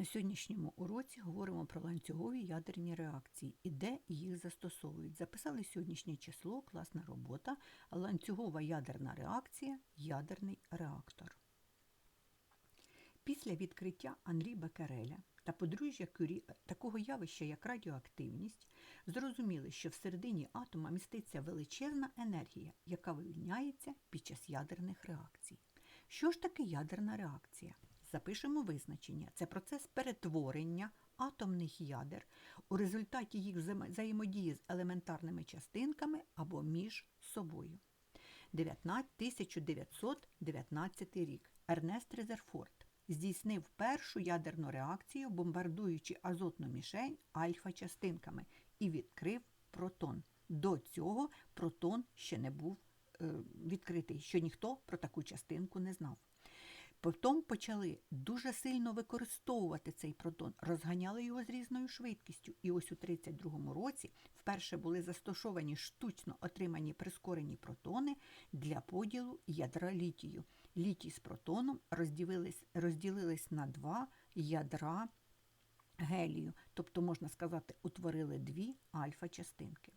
На сьогоднішньому уроці говоримо про ланцюгові ядерні реакції і де їх застосовують. Записали сьогоднішнє число, класна робота, ланцюгова ядерна реакція, ядерний реактор. Після відкриття Анрі Беккереля та подружжя Кюрі такого явища, як радіоактивність, зрозуміли, що всередині атома міститься величезна енергія, яка вивільняється під час ядерних реакцій. Що ж таке ядерна реакція? Запишемо визначення. Це процес перетворення атомних ядер у результаті їх взаємодії з елементарними частинками або між собою. 1919 рік Ернест Резерфорд здійснив першу ядерну реакцію, бомбардуючи азотну мішень альфа-частинками і відкрив протон. До цього протон ще не був е, відкритий, що ніхто про таку частинку не знав. Потім почали дуже сильно використовувати цей протон, розганяли його з різною швидкістю. І ось у 1932 році вперше були застосовані штучно отримані прискорені протони для поділу ядра літію. Літій з протоном розділились, розділились на два ядра гелію, тобто, можна сказати, утворили дві альфа-частинки.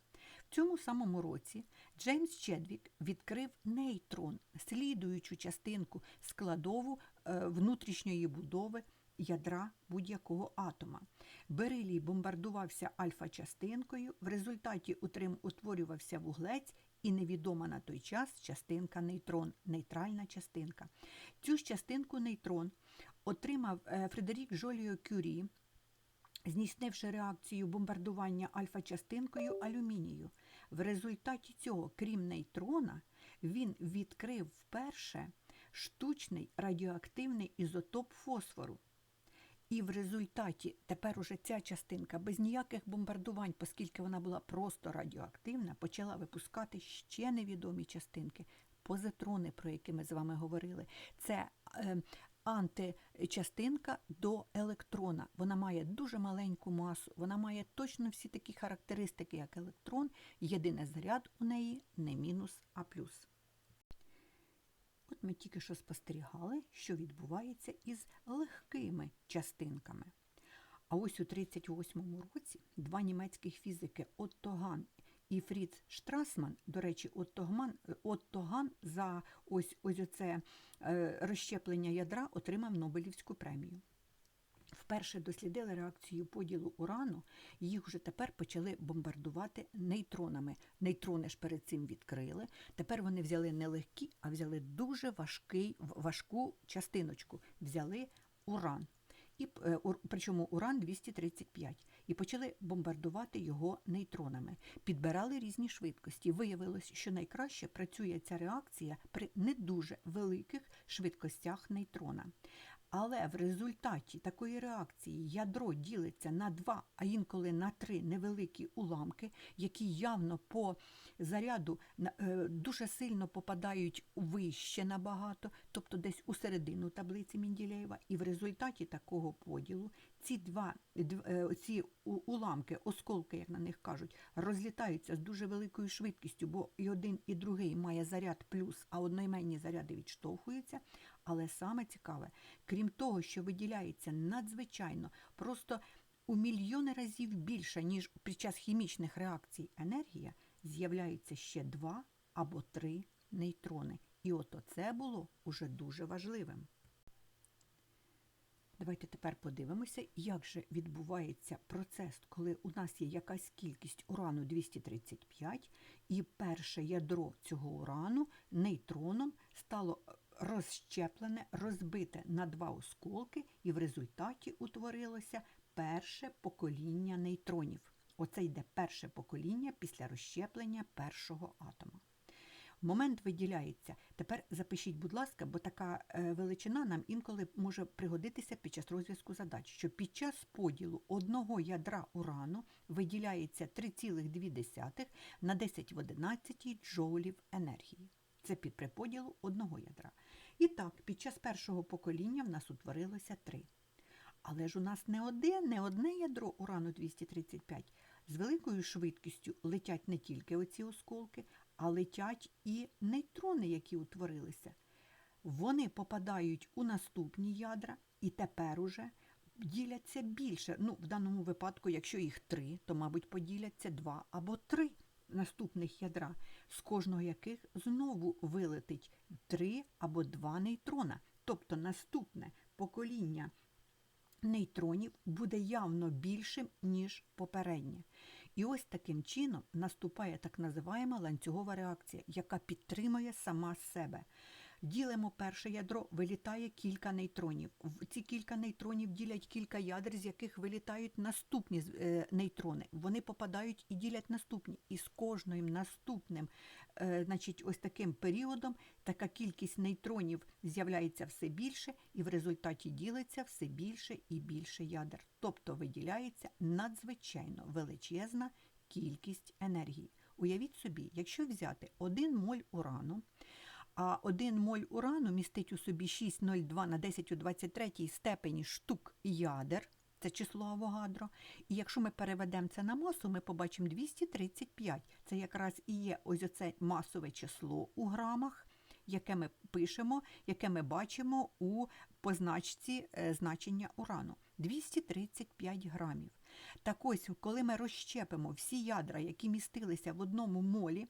Цьому самому році Джеймс Чедвік відкрив нейтрон, слідуючу частинку складову е, внутрішньої будови ядра будь-якого атома. Берилій бомбардувався альфа-частинкою, в результаті утворювався вуглець і невідома на той час частинка нейтрон, нейтральна частинка. Цю ж частинку нейтрон отримав е, Фредерік Жоліо Кюрі здійснивши реакцію бомбардування альфа-частинкою алюмінію. В результаті цього, крім нейтрона, він відкрив вперше штучний радіоактивний ізотоп фосфору. І в результаті тепер уже ця частинка без ніяких бомбардувань, оскільки вона була просто радіоактивна, почала випускати ще невідомі частинки, позитрони, про які ми з вами говорили. Це е, античастинка до електрона. Вона має дуже маленьку масу, вона має точно всі такі характеристики, як електрон. Єдине заряд у неї не мінус, а плюс. От ми тільки що спостерігали, що відбувається із легкими частинками. А ось у 1938 році два німецьких фізики Отто Ган і Фріц Штрасман, до речі, Отто, Гман, Отто Ган за ось ось оце е, розщеплення ядра отримав Нобелівську премію. Вперше дослідили реакцію поділу урану, їх вже тепер почали бомбардувати нейтронами. Нейтрони ж перед цим відкрили. Тепер вони взяли не легкі, а взяли дуже важкий, важку частиночку, взяли уран і е, причому уран 235, і почали бомбардувати його нейтронами. Підбирали різні швидкості. Виявилось, що найкраще працює ця реакція при не дуже великих швидкостях нейтрона. Але в результаті такої реакції ядро ділиться на два, а інколи на три невеликі уламки, які явно по заряду е, дуже сильно попадають вище набагато, тобто десь у середину таблиці Мінділеєва. І в результаті такого поділу ці два е, ці уламки, осколки, як на них кажуть, розлітаються з дуже великою швидкістю, бо і один, і другий має заряд плюс, а одноіменні заряди відштовхуються. Але саме цікаве, крім того, що виділяється надзвичайно, просто у мільйони разів більше, ніж під час хімічних реакцій енергія, з'являється ще два або три нейтрони. І от це було уже дуже важливим. Давайте тепер подивимося, як же відбувається процес, коли у нас є якась кількість урану 235, і перше ядро цього урану нейтроном стало розщеплене, розбите на два осколки, і в результаті утворилося перше покоління нейтронів. Оце йде перше покоління після розщеплення першого атома. Момент виділяється. Тепер запишіть, будь ласка, бо така е, величина нам інколи може пригодитися під час розв'язку задач, що під час поділу одного ядра урану виділяється 3,2 на 10 в 11 джоулів енергії. Це під приподілу одного ядра. І так, під час першого покоління в нас утворилося три. Але ж у нас не одне, не одне ядро урану 235. З великою швидкістю летять не тільки оці осколки, а летять і нейтрони, які утворилися. Вони попадають у наступні ядра, і тепер уже діляться більше. Ну, в даному випадку, якщо їх три, то, мабуть, поділяться два або три наступних ядра, з кожного яких знову вилетить три або два нейтрона. Тобто наступне покоління нейтронів буде явно більшим, ніж попереднє. І ось таким чином наступає так називаємо ланцюгова реакція, яка підтримує сама себе. Ділимо перше ядро, вилітає кілька нейтронів. Ці кілька нейтронів ділять кілька ядер, з яких вилітають наступні е, нейтрони. Вони попадають і ділять наступні. І з кожним наступним, е, значить, ось таким періодом така кількість нейтронів з'являється все більше, і в результаті ділиться все більше і більше ядер. Тобто виділяється надзвичайно величезна кількість енергії. Уявіть собі, якщо взяти 1 моль урану, а 1 моль урану містить у собі 6,02 на 10 у 23 степені штук ядер, це число Авогадро. І якщо ми переведемо це на масу, ми побачимо 235. Це якраз і є ось оце масове число у грамах, яке ми пишемо, яке ми бачимо у позначці е, значення урану. 235 грамів. Так ось, коли ми розщепимо всі ядра, які містилися в одному молі,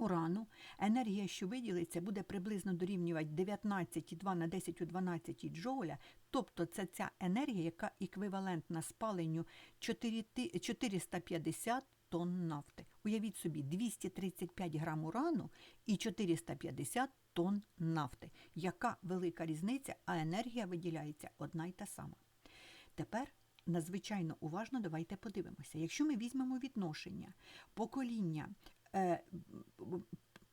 урану, енергія, що виділиться, буде приблизно дорівнювати 19,2 на 10 у 12 джоуля, тобто це ця енергія, яка еквівалентна спаленню 450 тонн нафти. Уявіть собі, 235 грам урану і 450 тонн нафти. Яка велика різниця, а енергія виділяється одна й та сама. Тепер надзвичайно уважно давайте подивимося. Якщо ми візьмемо відношення покоління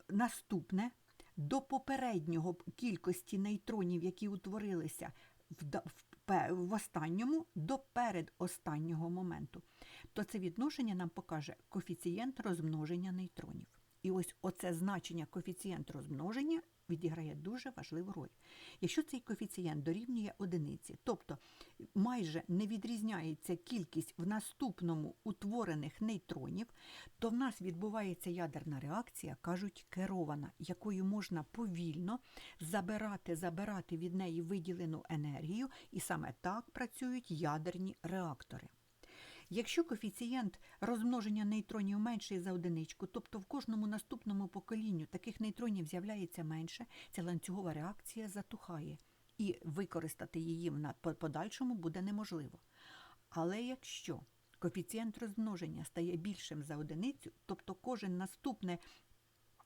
наступне до попереднього кількості нейтронів, які утворилися в останньому до передостаннього моменту, то це відношення нам покаже коефіцієнт розмноження нейтронів. І ось оце значення коефіцієнт розмноження відіграє дуже важливу роль. Якщо цей коефіцієнт дорівнює одиниці, тобто майже не відрізняється кількість в наступному утворених нейтронів, то в нас відбувається ядерна реакція, кажуть, керована, якою можна повільно забирати, забирати від неї виділену енергію, і саме так працюють ядерні реактори. Якщо коефіцієнт розмноження нейтронів менший за одиничку, тобто в кожному наступному поколінню таких нейтронів з'являється менше, ця ланцюгова реакція затухає, і використати її в подальшому буде неможливо. Але якщо коефіцієнт розмноження стає більшим за одиницю, тобто кожен наступне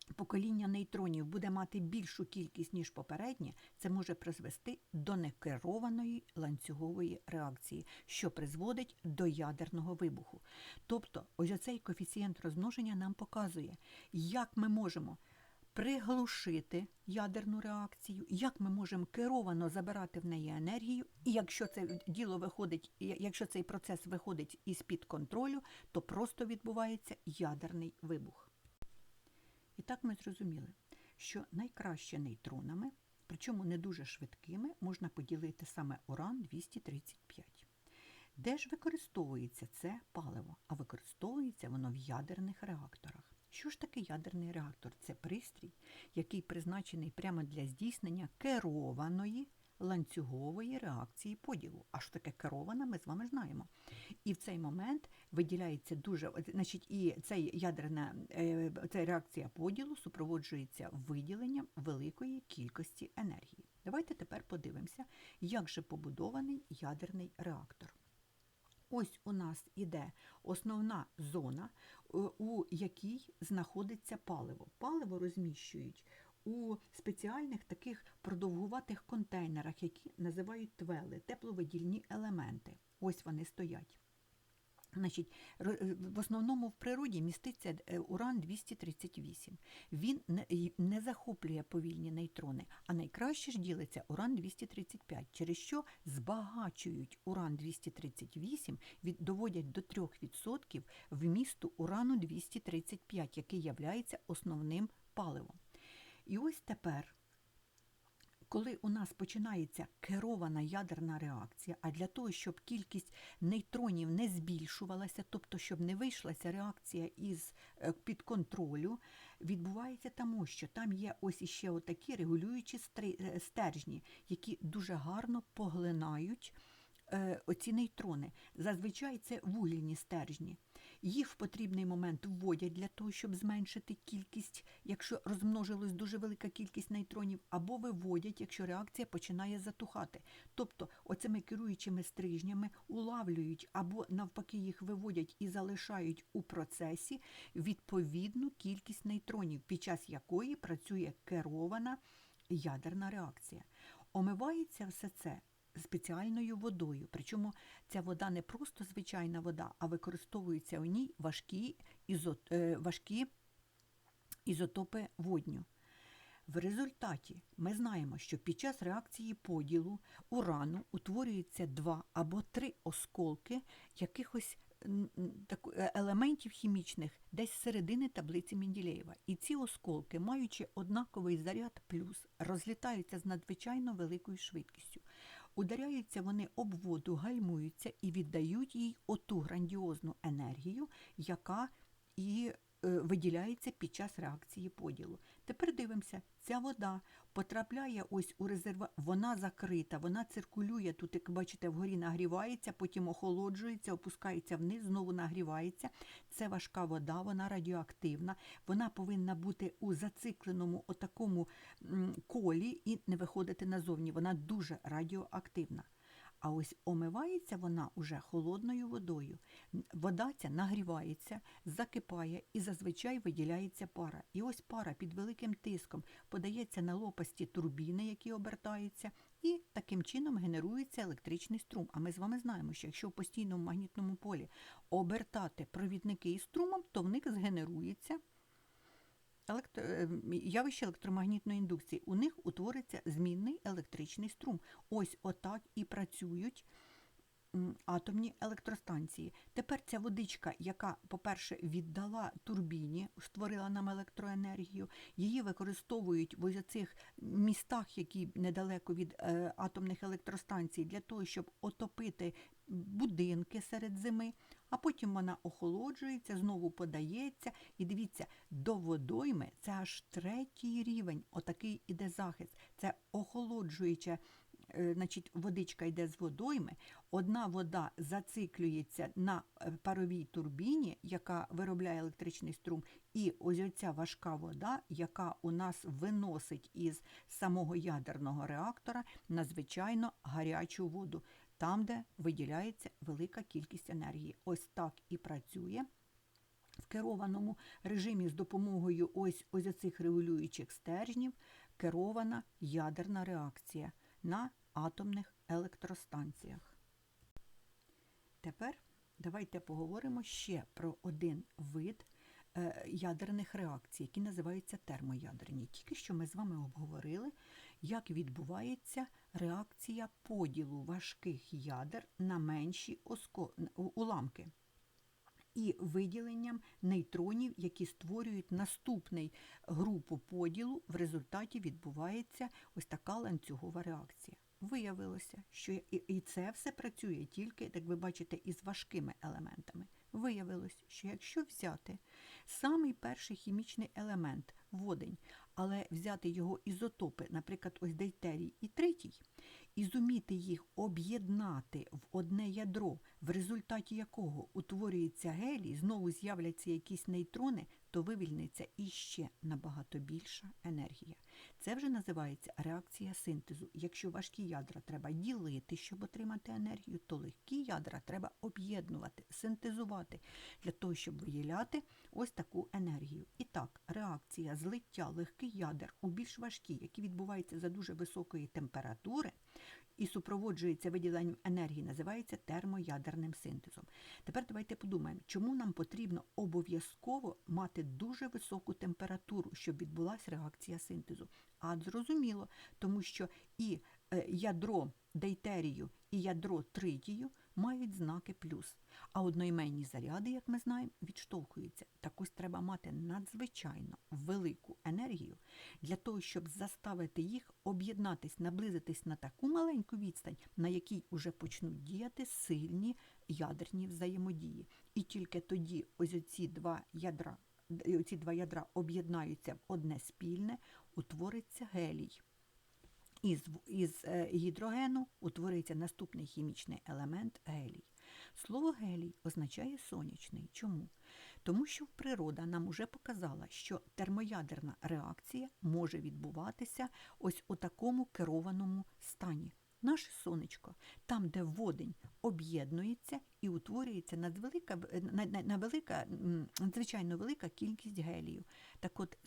покоління нейтронів буде мати більшу кількість, ніж попереднє, це може призвести до некерованої ланцюгової реакції, що призводить до ядерного вибуху. Тобто, ось оцей коефіцієнт розмноження нам показує, як ми можемо приглушити ядерну реакцію, як ми можемо керовано забирати в неї енергію, і якщо це діло виходить, якщо цей процес виходить із-під контролю, то просто відбувається ядерний вибух. І так ми зрозуміли, що найкраще нейтронами, причому не дуже швидкими, можна поділити саме уран 235. Де ж використовується це паливо? А використовується воно в ядерних реакторах. Що ж таке ядерний реактор? Це пристрій, який призначений прямо для здійснення керованої ланцюгової реакції поділу. А що таке керована, ми з вами знаємо. І в цей момент виділяється дуже, значить, і цей ядерна е, ця реакція поділу супроводжується виділенням великої кількості енергії. Давайте тепер подивимося, як же побудований ядерний реактор. Ось у нас іде основна зона, е, у якій знаходиться паливо. Паливо розміщують у спеціальних таких продовгуватих контейнерах, які називають твели, тепловидільні елементи. Ось вони стоять. Значить, е, в основному в природі міститься е, уран 238. Він не, захоплює повільні нейтрони, а найкраще ж ділиться уран 235, через що збагачують уран 238, від, доводять до 3% вмісту урану 235, який являється основним паливом. І ось тепер коли у нас починається керована ядерна реакція, а для того, щоб кількість нейтронів не збільшувалася, тобто щоб не вийшла ця реакція із е, під контролю, відбувається тому, що там є ось іще отакі регулюючі е, стержні, які дуже гарно поглинають е, оці нейтрони. Зазвичай це вугільні стержні. Їх в потрібний момент вводять для того, щоб зменшити кількість, якщо розмножилась дуже велика кількість нейтронів, або виводять, якщо реакція починає затухати. Тобто оцими керуючими стрижнями улавлюють або навпаки їх виводять і залишають у процесі відповідну кількість нейтронів, під час якої працює керована ядерна реакція. Омивається все це спеціальною водою. Причому ця вода не просто звичайна вода, а використовуються у ній важкі, ізот, е, важкі ізотопи водню. В результаті ми знаємо, що під час реакції поділу урану утворюються два або три осколки якихось е, елементів хімічних десь середини таблиці Менділеєва. І ці осколки, маючи однаковий заряд плюс, розлітаються з надзвичайно великою швидкістю. Ударяються вони об воду, гальмуються і віддають їй оту грандіозну енергію, яка і виділяється під час реакції поділу. Тепер дивимося, ця вода потрапляє ось у резервуар, вона закрита, вона циркулює тут, як бачите, вгорі нагрівається, потім охолоджується, опускається вниз, знову нагрівається. Це важка вода, вона радіоактивна, вона повинна бути у зацикленому отакому колі і не виходити назовні. Вона дуже радіоактивна. А ось омивається вона уже холодною водою. Вода ця нагрівається, закипає і зазвичай виділяється пара. І ось пара під великим тиском подається на лопасті турбіни, які обертаються, і таким чином генерується електричний струм. А ми з вами знаємо, що якщо в постійному магнітному полі обертати провідники із струмом, то в них згенерується електро... е, явище електромагнітної індукції. У них утвориться змінний електричний струм. Ось отак і працюють атомні електростанції. Тепер ця водичка, яка, по-перше, віддала турбіні, створила нам електроенергію, її використовують в ось цих містах, які недалеко від е, атомних електростанцій, для того, щоб отопити будинки серед зими, а потім вона охолоджується, знову подається. І дивіться, до водойми це аж третій рівень, отакий іде захист. Це охолоджуюча е, значить, водичка йде з водойми, одна вода зациклюється на е, паровій турбіні, яка виробляє електричний струм, і ось ця важка вода, яка у нас виносить із самого ядерного реактора на звичайно гарячу воду, там, де виділяється велика кількість енергії. Ось так і працює. В керованому режимі з допомогою ось, ось цих регулюючих стержнів керована ядерна реакція на атомних електростанціях. Тепер давайте поговоримо ще про один вид е, ядерних реакцій, які називаються термоядерні. Тільки що ми з вами обговорили, як відбувається реакція поділу важких ядер на менші оско... уламки і виділенням нейтронів, які створюють наступний групу поділу. В результаті відбувається ось така ланцюгова реакція. Виявилося, що і, це все працює тільки, як ви бачите, із важкими елементами. Виявилось, що якщо взяти самий перший хімічний елемент водень, але взяти його ізотопи, наприклад, ось дейтерій і третій, і зуміти їх об'єднати в одне ядро, в результаті якого утворюється гелій, знову з'являться якісь нейтрони, то вивільниться іще набагато більша енергія. Це вже називається реакція синтезу. Якщо важкі ядра треба ділити, щоб отримати енергію, то легкі ядра треба об'єднувати, синтезувати для того, щоб виділяти ось таку енергію. І так, реакція злиття легких ядер у більш важкі, які відбуваються за дуже високої температури, і супроводжується виділенням енергії, називається термоядерним синтезом. Тепер давайте подумаємо, чому нам потрібно обов'язково мати дуже високу температуру, щоб відбулася реакція синтезу. А зрозуміло, тому що і е, ядро дейтерію, і ядро тритію мають знаки плюс. А одноіменні заряди, як ми знаємо, відштовхуються. Так ось треба мати надзвичайно велику енергію для того, щоб заставити їх об'єднатись, наблизитись на таку маленьку відстань, на якій уже почнуть діяти сильні ядерні взаємодії. І тільки тоді ось оці два ядра, оці два ядра об'єднаються в одне спільне, утвориться гелій. Із, із е, гідрогену утворюється наступний хімічний елемент гелій. Слово гелій означає сонячний. Чому? Тому що природа нам уже показала, що термоядерна реакція може відбуватися ось у такому керованому стані. Наше сонечко, там, де водень об'єднується і утворюється надвелика, на- на- на велика, надзвичайно велика кількість гелію. Так от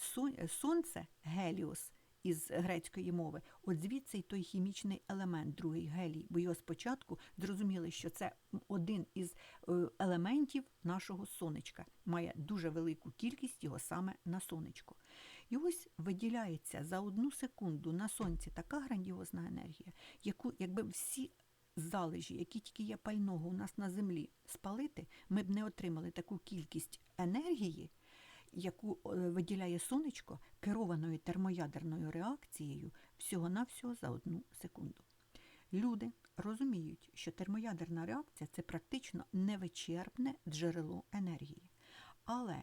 сонце геліос із грецької мови, от звідси й той хімічний елемент, другий гелій, бо його спочатку зрозуміли, що це один із е, елементів нашого сонечка, має дуже велику кількість його саме на сонечко. І ось виділяється за одну секунду на сонці така грандіозна енергія, яку, якби всі залежі, які тільки є пального у нас на землі, спалити, ми б не отримали таку кількість енергії, яку е, виділяє сонечко керованою термоядерною реакцією всього-навсього за одну секунду. Люди розуміють, що термоядерна реакція це практично невичерпне джерело енергії. Але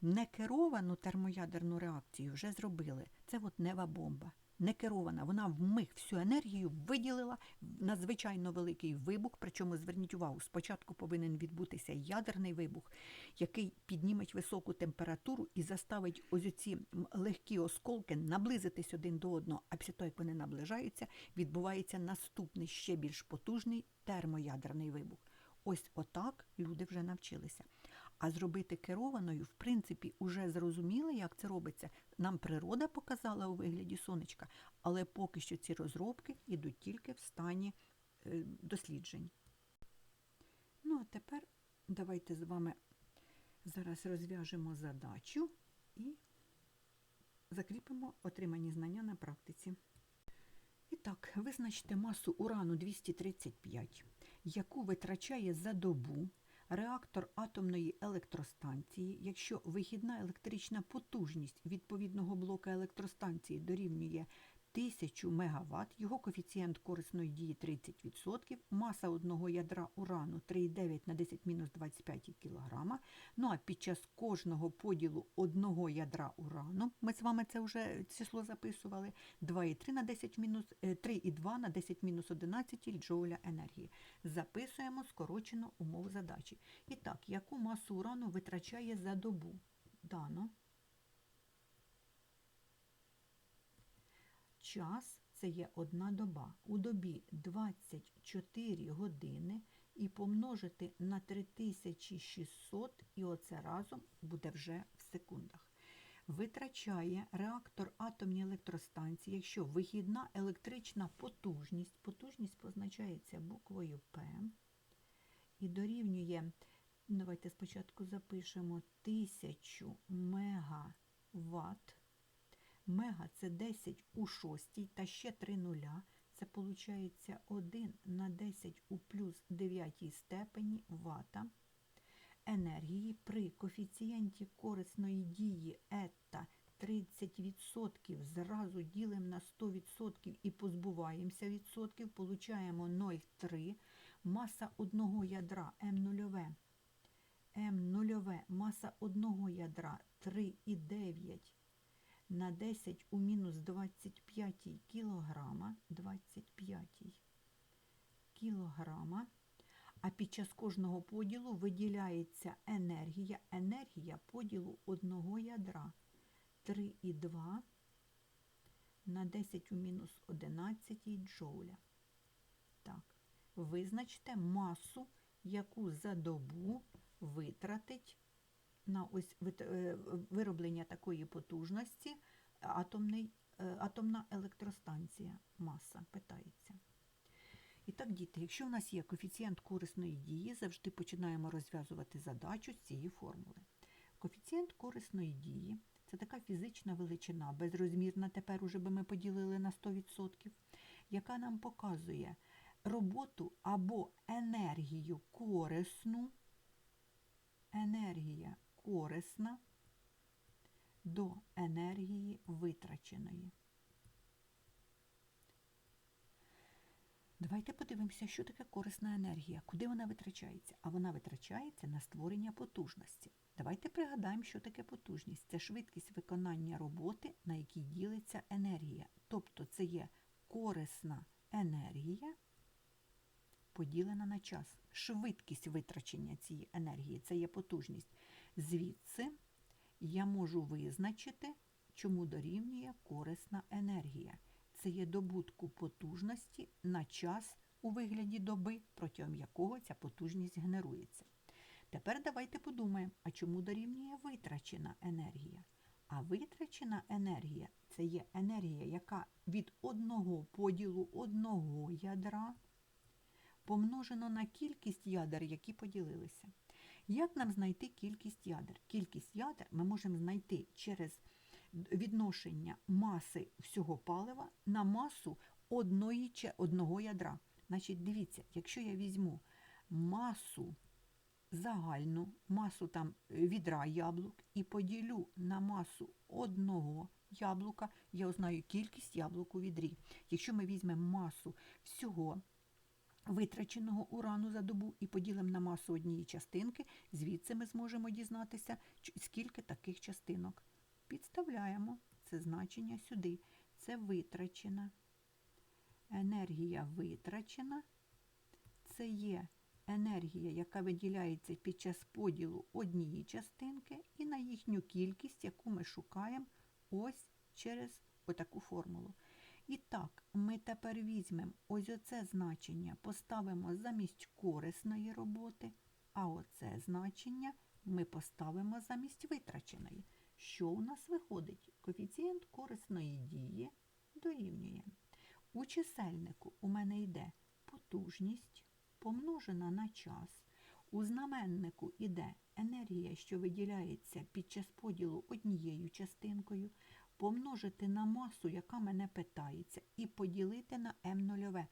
некеровану термоядерну реакцію вже зробили. Це от нева бомба. Некерована, вона вмиг всю енергію виділила надзвичайно великий вибух. Причому зверніть увагу, спочатку повинен відбутися ядерний вибух, який підніметь високу температуру і заставить ось ці легкі осколки наблизитись один до одного. А після того, як вони наближаються, відбувається наступний ще більш потужний термоядерний вибух. Ось отак люди вже навчилися. А зробити керованою, в принципі, уже зрозуміли, як це робиться. Нам природа показала у вигляді сонечка, але поки що ці розробки йдуть тільки в стані е, досліджень. Ну, а тепер давайте з вами зараз розв'яжемо задачу і закріпимо отримані знання на практиці. І так, визначте масу урану 235, яку витрачає за добу реактор атомної електростанції, якщо вихідна електрична потужність відповідного блока електростанції дорівнює 1000 МВт, його коефіцієнт корисної дії 30%, маса одного ядра урану 3,9 на 10 мінус 25 кг. Ну а під час кожного поділу одного ядра урану, ми з вами це вже число записували, 2,3 на 10 мінус, е, 3,2 на 10 мінус 11 джоуля енергії. Записуємо скорочену умову задачі. І так, яку масу урану витрачає за добу? Дано. Час це є одна доба. У добі 24 години і помножити на 3600, і оце разом буде вже в секундах. Витрачає реактор атомній електростанції, якщо вихідна електрична потужність, потужність позначається буквою П, і дорівнює, давайте спочатку запишемо 1000 мегаватт. Мега це 10 у шостій та ще 3 нуля. Це виходить 1 на 10 у плюс 9 степені вата. Енергії при коефіцієнті корисної дії ета 30% зразу ділимо на 100% і позбуваємося відсотків, получаємо 0,3. Маса одного ядра М0. М0 маса одного ядра 3,9 на 10 у мінус 25 кілограма, 25 кілограма, а під час кожного поділу виділяється енергія, енергія поділу одного ядра 3,2 на 10 у мінус 11 джоуля. Так, визначте масу, яку за добу витратить на ось е, вироблення такої потужності атомний, е, атомна електростанція. Маса питається. І так, діти, якщо в нас є коефіцієнт корисної дії, завжди починаємо розв'язувати задачу з цієї формули. Коефіцієнт корисної дії це така фізична величина, безрозмірна, тепер уже би ми поділили на 100%, яка нам показує роботу або енергію корисну, енергія корисна до енергії витраченої. Давайте подивимося, що таке корисна енергія, куди вона витрачається. А вона витрачається на створення потужності. Давайте пригадаємо, що таке потужність. Це швидкість виконання роботи, на якій ділиться енергія. Тобто це є корисна енергія поділена на час. Швидкість витрачення цієї енергії це є потужність. Звідси я можу визначити, чому дорівнює корисна енергія. Це є добутку потужності на час у вигляді доби, протягом якого ця потужність генерується. Тепер давайте подумаємо, а чому дорівнює витрачена енергія? А витрачена енергія це є енергія, яка від одного поділу одного ядра помножено на кількість ядер, які поділилися. Як нам знайти кількість ядер? Кількість ядер ми можемо знайти через відношення маси всього палива на масу одної, одного ядра. Значить, дивіться, якщо я візьму масу загальну, масу там е, відра яблук і поділю на масу одного яблука, я узнаю кількість яблук у відрі. Якщо ми візьмемо масу всього витраченого урану за добу і поділимо на масу однієї частинки, звідси ми зможемо дізнатися, скільки таких частинок. Підставляємо це значення сюди. Це витрачена. Енергія витрачена. Це є енергія, яка виділяється під час поділу однієї частинки, і на їхню кількість, яку ми шукаємо ось через отаку формулу. І так, ми тепер візьмемо ось оце значення, поставимо замість корисної роботи, а оце значення ми поставимо замість витраченої. Що у нас виходить? Коефіцієнт корисної дії дорівнює. У чисельнику у мене йде потужність помножена на час. У знаменнику йде енергія, що виділяється під час поділу однією частинкою, помножити на масу, яка мене питається, і поділити на m0.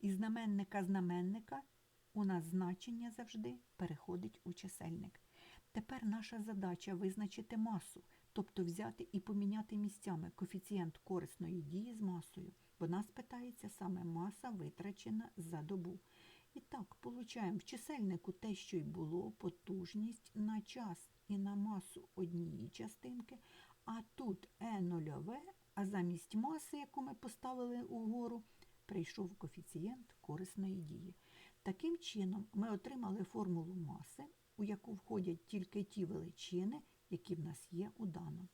Із знаменника знаменника у нас значення завжди переходить у чисельник. Тепер наша задача визначити масу, тобто взяти і поміняти місцями коефіцієнт корисної дії з масою, бо нас питається саме маса витрачена за добу. І так, получаємо в чисельнику те, що й було, потужність на час і на масу однієї частинки, а тут е нульове, а замість маси, яку ми поставили угору, прийшов коефіцієнт корисної дії. Таким чином, ми отримали формулу маси, у яку входять тільки ті величини, які в нас є у даному.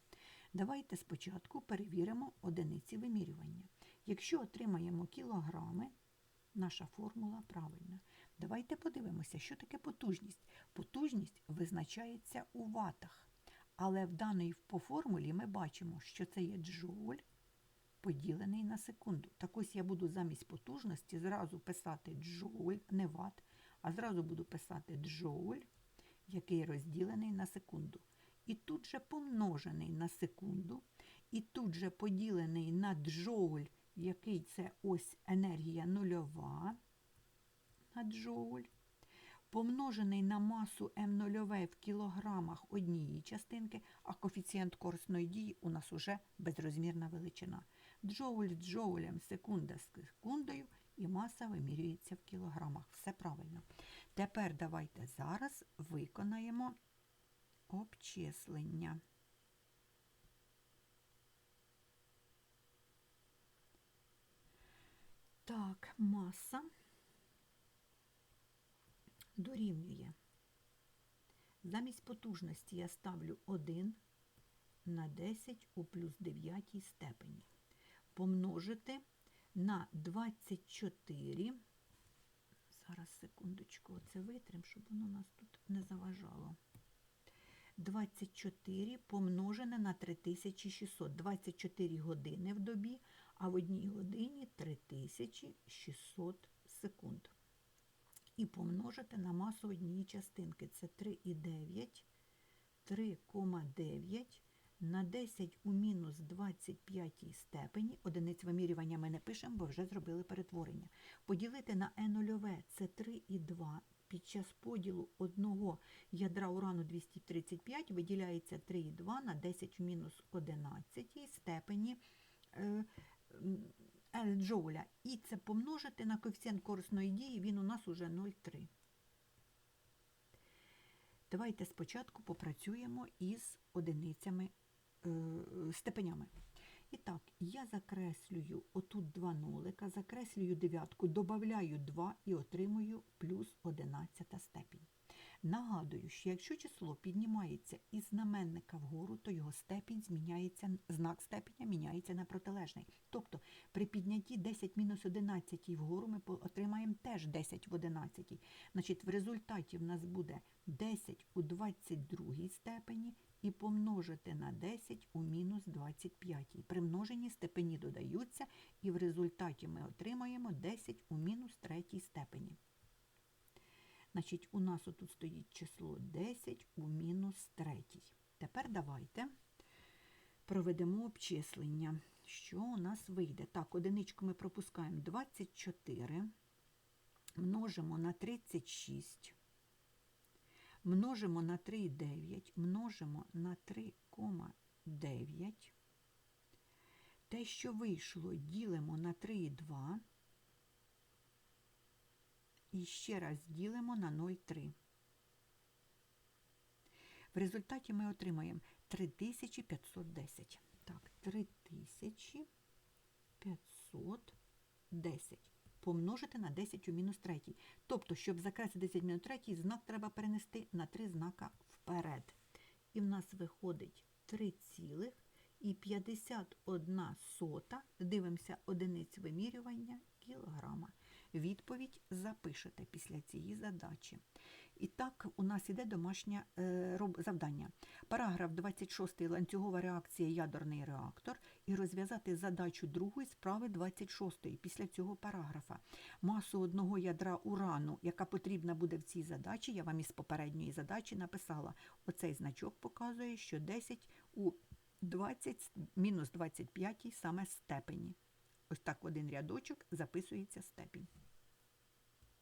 Давайте спочатку перевіримо одиниці вимірювання. Якщо отримаємо кілограми, наша формула правильна. Давайте подивимося, що таке потужність. Потужність визначається у ватах. Але в даній по формулі ми бачимо, що це є джоуль поділений на секунду. Так ось я буду замість потужності зразу писати джоуль, не ват, а зразу буду писати джоуль, який розділений на секунду. І тут же помножений на секунду, і тут же поділений на джоуль, який це ось енергія нульова на джоуль, помножений на масу М0 в кілограмах однієї частинки, а коефіцієнт корисної дії у нас уже безрозмірна величина. Джоуль джоулем, секунда з секундою, і маса вимірюється в кілограмах. Все правильно. Тепер давайте зараз виконаємо обчислення. Так, маса дорівнює. Замість потужності я ставлю 1 на 10 у плюс 9 степені. Помножити на 24. Зараз, секундочку, оце витрим, щоб воно нас тут не заважало. 24 помножене на 3600. 24 години в добі, а в одній годині 3600 секунд. І помножити на масу однієї частинки. Це 3,9, 3,9 на 10 у мінус 25 степені. Одиниць вимірювання ми не пишемо, бо вже зробили перетворення. Поділити на Е0 це 3,2. Під час поділу одного ядра урану 235 виділяється 3,2 на 10 в мінус 11 степені е, джоуля. І це помножити на коефіцієнт корисної дії, він у нас уже 0,3. Давайте спочатку попрацюємо із одиницями е, степенями. І так, я закреслюю отут два нолика, закреслюю дев'ятку, додаю 2 і отримую плюс 11 степінь. Нагадую, що якщо число піднімається із знаменника вгору, то його степінь зміняється, знак степеня міняється на протилежний. Тобто при піднятті 10 мінус 11 вгору ми отримаємо теж 10 в 11. Значить, в результаті в нас буде 10 у 22 степені і помножити на 10 у мінус 25. При множенні степені додаються, і в результаті ми отримаємо 10 у мінус 3 степені. Значить, у нас отут стоїть число 10 у мінус 3. Тепер давайте проведемо обчислення. Що у нас вийде? Так, одиничку ми пропускаємо 24, множимо на 36, множимо на 3,9, множимо на 3,9. Те, що вийшло, ділимо на 3,2. І ще раз ділимо на 0,3. В результаті ми отримаємо 3510. Так, 3510 помножити на 10 у мінус 3. Тобто, щоб закреслити 10 мінус 3, знак треба перенести на 3 знака вперед. І в нас виходить 3 цілих і 51 сота, дивимося одиниць вимірювання кілограма. Відповідь запишете після цієї задачі. І так, у нас іде домашнє е, завдання. Параграф 26 ланцюгова реакція ядерний реактор і розв'язати задачу другої справи 26 після цього параграфа. Масу одного ядра урану, яка потрібна буде в цій задачі, я вам із попередньої задачі написала. Оцей значок показує, що 10 у 20 мінус 25 саме степені. Ось так один рядочок записується степінь.